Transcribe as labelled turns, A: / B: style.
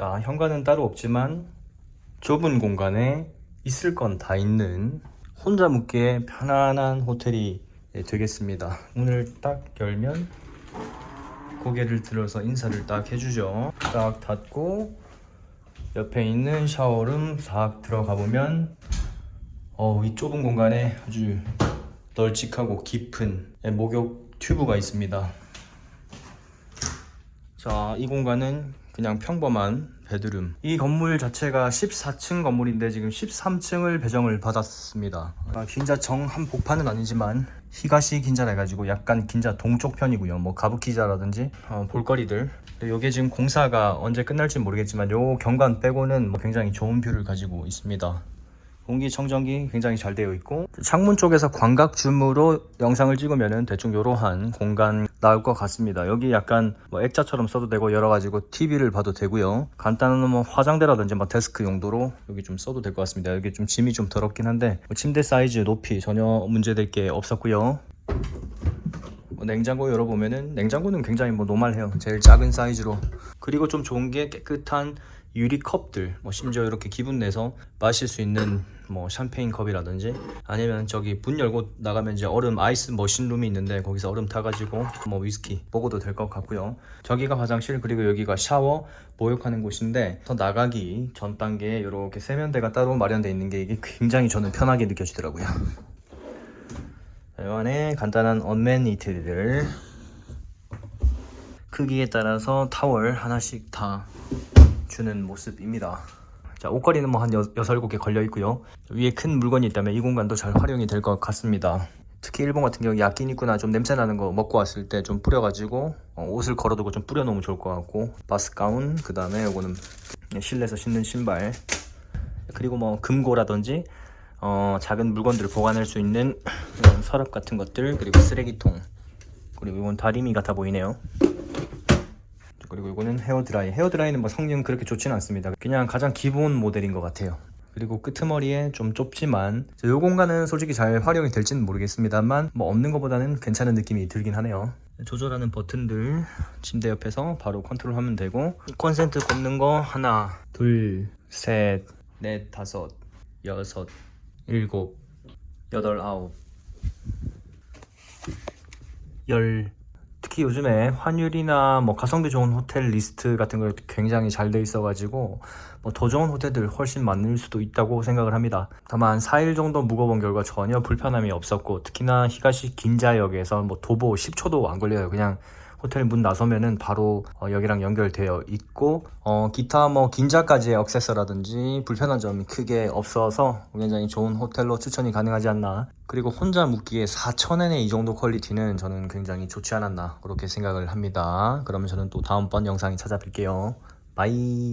A: 자, 현관은 따로 없지만 좁은 공간에 있을 건 다 있는 혼자 묵기에 편안한 호텔이 예, 되겠습니다. 문을 딱 열면 고개를 들어서 인사를 딱 해주죠. 딱 닫고 옆에 있는 샤워룸 싹 들어가 보면 어, 이 좁은 공간에 아주 널찍하고 깊은 예, 목욕 튜브가 있습니다. 자, 이 공간은 그냥 평범한 베드룸. 이 건물 자체가 14층 건물인데 지금 13층을 배정을 받았습니다. 아, 긴자 정한 복판은 아니지만 히가시 긴자라 해가지고 약간 긴자 동쪽 편이고요. 뭐 가부키자라든지 어, 볼거리들. 이게 지금 공사가 언제 끝날지 모르겠지만 요 경관 빼고는 뭐 굉장히 좋은 뷰를 가지고 있습니다. 공기청정기 굉장히 잘 되어 있고 창문 쪽에서 광각 줌으로 영상을 찍으면은 대충 이러한 공간 나올 것 같습니다. 여기 약간 뭐 액자처럼 써도 되고 여러 가지고 TV를 봐도 되고요. 간단한 뭐 화장대라든지 뭐 데스크 용도로 여기 좀 써도 될 것 같습니다. 여기 좀 짐이 좀 더럽긴 한데 뭐 침대 사이즈 높이 전혀 문제될 게 없었고요. 뭐 냉장고 열어보면은 냉장고는 굉장히 뭐 노멀해요. 제일 작은 사이즈로 그리고 좀 좋은 게 깨끗한 유리 컵들 뭐 심지어 이렇게 기분 내서 마실 수 있는 뭐 샴페인 컵이라든지 아니면 저기 문 열고 나가면 이제 얼음 아이스 머신 룸이 있는데 거기서 얼음 타가지고 뭐 위스키 먹어도 될 것 같고요. 저기가 화장실 그리고 여기가 샤워 목욕하는 곳인데 더 나가기 전 단계에 이렇게 세면대가 따로 마련되어 있는 게 이게 굉장히 저는 편하게 느껴지더라고요. 이 안에 간단한 언맨니트들. 크기에 따라서 타월 하나씩 다 주는 모습입니다. 자, 옷걸이는 뭐 한 6, 7개 걸려 있고요. 위에 큰 물건이 있다면 이 공간도 잘 활용이 될 것 같습니다. 특히 일본 같은 경우 야끼니쿠나 좀 냄새 나는 거 먹고 왔을 때 좀 뿌려가지고 어, 옷을 걸어두고 좀 뿌려놓으면 좋을 것 같고 바스 가운 그 다음에 요거는 실내에서 신는 신발 그리고 뭐 금고라든지 어, 작은 물건들을 보관할 수 있는 서랍 같은 것들 그리고 쓰레기통 그리고 이건 다리미 같아 보이네요. 그리고 이거는 헤어드라이. 헤어드라이는 뭐 성능 그렇게 좋지는 않습니다. 그냥 가장 기본 모델인 것 같아요. 그리고 끄트머리에 좀 좁지만 이 공간은 솔직히 잘 활용이 될지는 모르겠습니다만 뭐 없는 것보다는 괜찮은 느낌이 들긴 하네요. 조절하는 버튼들 침대 옆에서 바로 컨트롤하면 되고 콘센트 꼽는 거 하나, 둘, 셋, 넷, 다섯, 여섯, 일곱, 여덟, 아홉, 열 특히 요즘에 환율이나 뭐 가성비 좋은 호텔 리스트 같은 거 굉장히 잘 돼 있어가지고 뭐 더 좋은 호텔들 훨씬 많을 수도 있다고 생각을 합니다. 다만 4일 정도 묵어본 결과 전혀 불편함이 없었고 특히나 히가시 긴자역에서 뭐 도보 10초도 안 걸려요. 그냥 호텔 문 나서면은 바로 어, 여기랑 연결되어 있고 어, 기타 뭐 긴자까지의 액세서라든지 불편한 점이 크게 없어서 굉장히 좋은 호텔로 추천이 가능하지 않나. 그리고 혼자 묵기에 4,000엔의 이 정도 퀄리티는 저는 굉장히 좋지 않았나 그렇게 생각을 합니다. 그러면 저는 또 다음번 영상에 찾아뵐게요. 바이